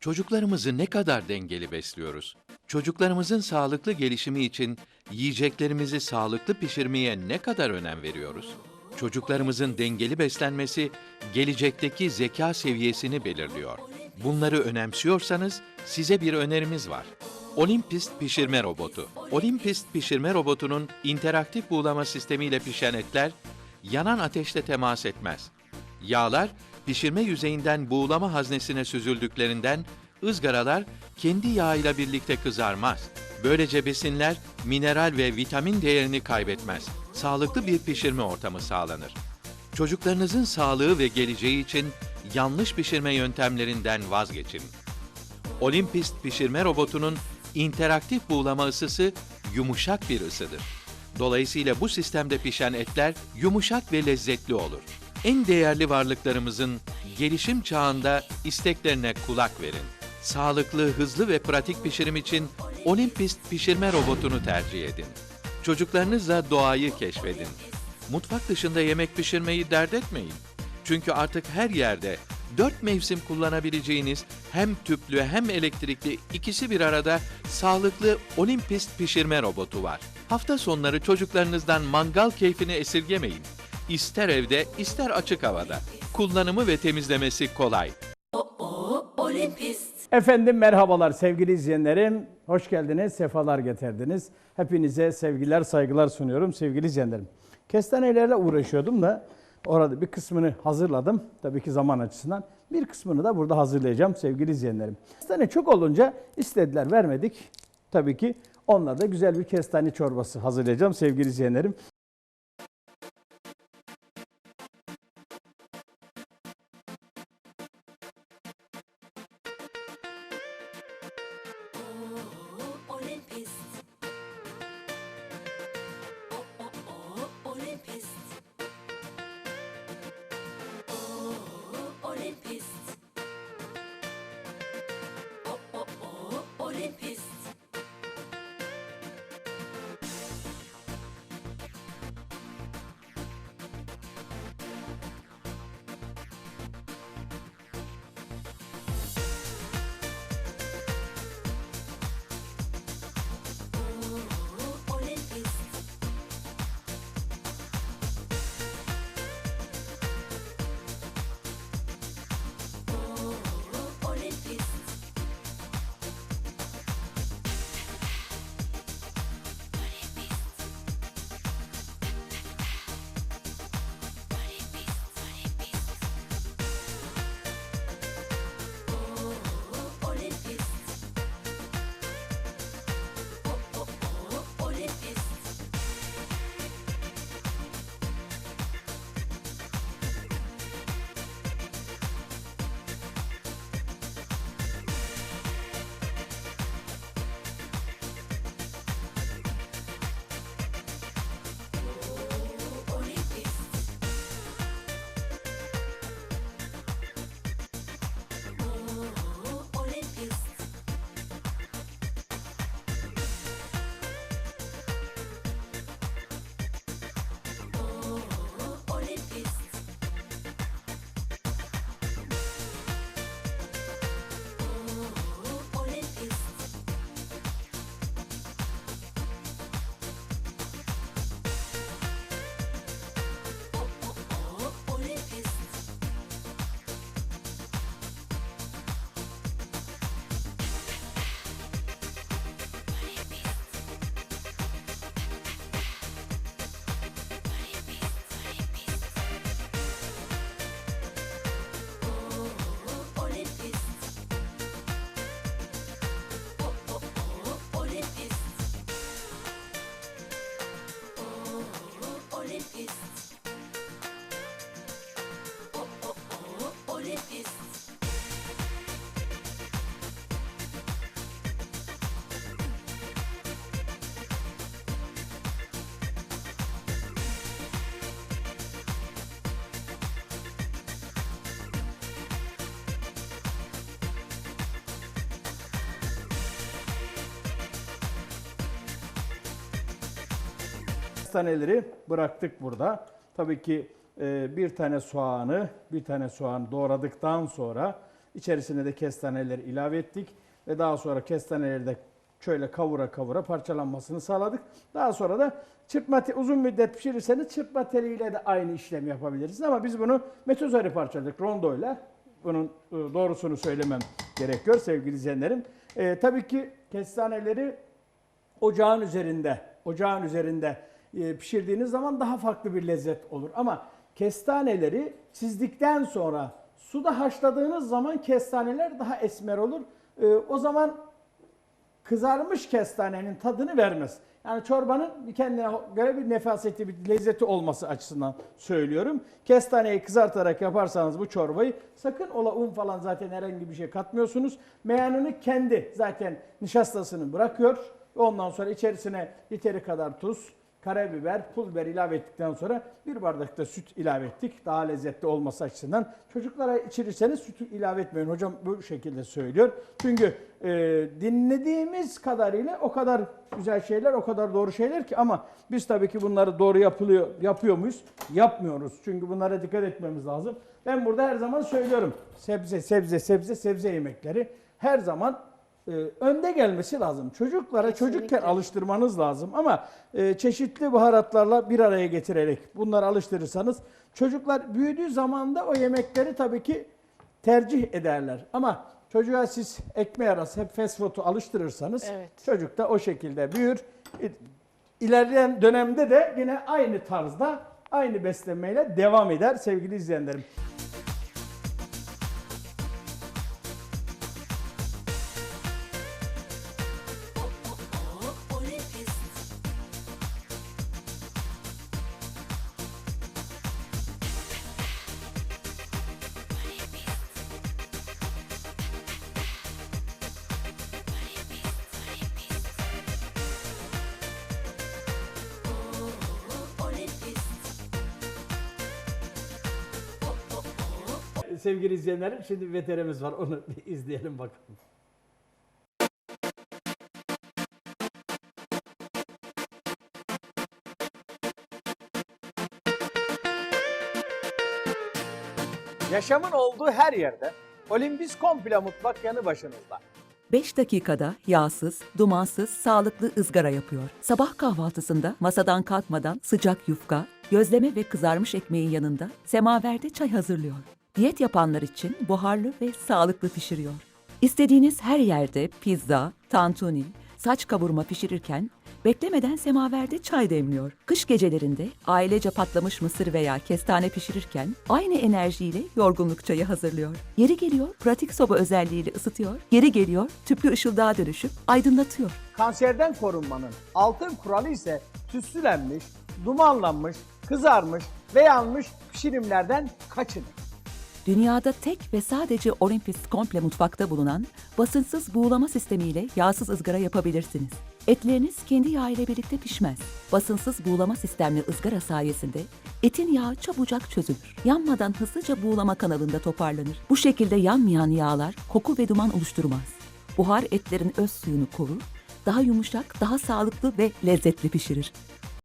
Çocuklarımızı ne kadar dengeli besliyoruz? Çocuklarımızın sağlıklı gelişimi için yiyeceklerimizi sağlıklı pişirmeye ne kadar önem veriyoruz? Çocuklarımızın dengeli beslenmesi gelecekteki zeka seviyesini belirliyor. Bunları önemsiyorsanız size bir önerimiz var. Olympist pişirme robotu. Olympist pişirme robotunun interaktif buğulama sistemiyle pişen etler yanan ateşte temas etmez. Yağlar pişirme yüzeyinden buğulama haznesine süzüldüklerinden ızgaralar kendi yağıyla birlikte kızarmaz. Böylece besinler mineral ve vitamin değerini kaybetmez. Sağlıklı bir pişirme ortamı sağlanır. Çocuklarınızın sağlığı ve geleceği için yanlış pişirme yöntemlerinden vazgeçin. Olympist pişirme robotunun interaktif buğulama ısısı yumuşak bir ısıdır. Dolayısıyla bu sistemde pişen etler yumuşak ve lezzetli olur. En değerli varlıklarımızın gelişim çağında isteklerine kulak verin. Sağlıklı, hızlı ve pratik pişirim için Olympist pişirme robotunu tercih edin. Çocuklarınızla doğayı keşfedin. Mutfak dışında yemek pişirmeyi dert etmeyin. Çünkü artık her yerde dört mevsim kullanabileceğiniz hem tüplü hem elektrikli ikisi bir arada sağlıklı Olympist pişirme robotu var. Hafta sonları çocuklarınızdan mangal keyfini esirgemeyin. İster evde ister açık havada. Kullanımı ve temizlemesi kolay. Efendim merhabalar sevgili izleyenlerim. Hoş geldiniz, sefalar getirdiniz. Hepinize sevgiler, saygılar sunuyorum sevgili izleyenlerim. Kestanelerle uğraşıyordum da orada bir kısmını hazırladım. Tabii ki zaman açısından. Bir kısmını da burada hazırlayacağım sevgili izleyenlerim. Kestane çok olunca istediler vermedik. Tabii ki onlar da güzel bir kestane çorbası hazırlayacağım sevgili izleyenlerim. Kestaneleri bıraktık burada. Tabii ki e, bir tane soğanı, bir tane soğan doğradıktan sonra içerisine de kestaneleri ilave ettik ve daha sonra kestaneleri de şöyle kavura kavura parçalanmasını sağladık. Daha sonra da çırpma uzun müddet pişirirseniz çırpma teliyle de aynı işlemi yapabilirsiniz ama biz bunu metozari parçaladık rondoyla. Bunun e, doğrusunu söylemem gerekiyor sevgili izleyenlerim. E, tabii ki kestaneleri ocağın üzerinde, ocağın üzerinde pişirdiğiniz zaman daha farklı bir lezzet olur. Ama kestaneleri çizdikten sonra suda haşladığınız zaman kestaneler daha esmer olur. E, o zaman kızarmış kestanenin tadını vermez. Yani çorbanın kendine göre bir nefaseti, bir lezzeti olması açısından söylüyorum. Kestaneyi kızartarak yaparsanız bu çorbayı sakın ola un falan zaten herhangi bir şey katmıyorsunuz. Meyanını kendi zaten nişastasını bırakıyor. Ondan sonra içerisine yeteri kadar tuz, karabiber, pul biber ilave ettikten sonra bir bardak da süt ilave ettik. Daha lezzetli olması açısından. Çocuklara içirirseniz sütü ilave etmeyin. Hocam bu şekilde söylüyor. Çünkü e, dinlediğimiz kadarıyla o kadar güzel şeyler, o kadar doğru şeyler ki ama biz tabii ki bunları doğru yapılıyor, yapıyor muyuz? Yapmıyoruz. Çünkü bunlara dikkat etmemiz lazım. Ben burada her zaman söylüyorum. Sebze, sebze, sebze, sebze yemekleri her zaman e, önde gelmesi lazım. Çocuklara çocukken alıştırmanız lazım ama e, çeşitli baharatlarla bir araya getirerek bunları alıştırırsanız çocuklar büyüdüğü zaman da o yemekleri tabii ki tercih ederler. Ama çocuğa siz ekmeği arası hep fast food'u alıştırırsanız Evet. çocuk da o şekilde büyür. İ- İlerleyen dönemde de yine aynı tarzda aynı beslenmeyle devam eder sevgili izleyenlerim. Sevgili izleyenlerim şimdi veterimiz var onu bir izleyelim bakalım. Yaşamın olduğu her yerde Olimpis Komple Mutfak yanı başınızda. 5 dakikada yağsız, dumansız, sağlıklı ızgara yapıyor. Sabah kahvaltısında masadan kalkmadan sıcak yufka, gözleme ve kızarmış ekmeğin yanında semaverde çay hazırlıyor. Diyet yapanlar için buharlı ve sağlıklı pişiriyor. İstediğiniz her yerde pizza, tantuni, saç kavurma pişirirken beklemeden semaverde çay demliyor. Kış gecelerinde ailece patlamış mısır veya kestane pişirirken aynı enerjiyle yorgunluk çayı hazırlıyor. Yeri geliyor pratik soba özelliğiyle ısıtıyor, yeri geliyor tüplü ışıldığa dönüşüp aydınlatıyor. Kanserden korunmanın altın kuralı ise tütsülenmiş, dumanlanmış, kızarmış ve yanmış pişirimlerden kaçının. Dünyada tek ve sadece Olympus komple mutfakta bulunan basınçsız buğulama sistemiyle yağsız ızgara yapabilirsiniz. Etleriniz kendi yağ ile birlikte pişmez. Basınsız buğulama sistemli ızgara sayesinde etin yağı çabucak çözülür. Yanmadan hızlıca buğulama kanalında toparlanır. Bu şekilde yanmayan yağlar koku ve duman oluşturmaz. Buhar etlerin öz suyunu korur, daha yumuşak, daha sağlıklı ve lezzetli pişirir.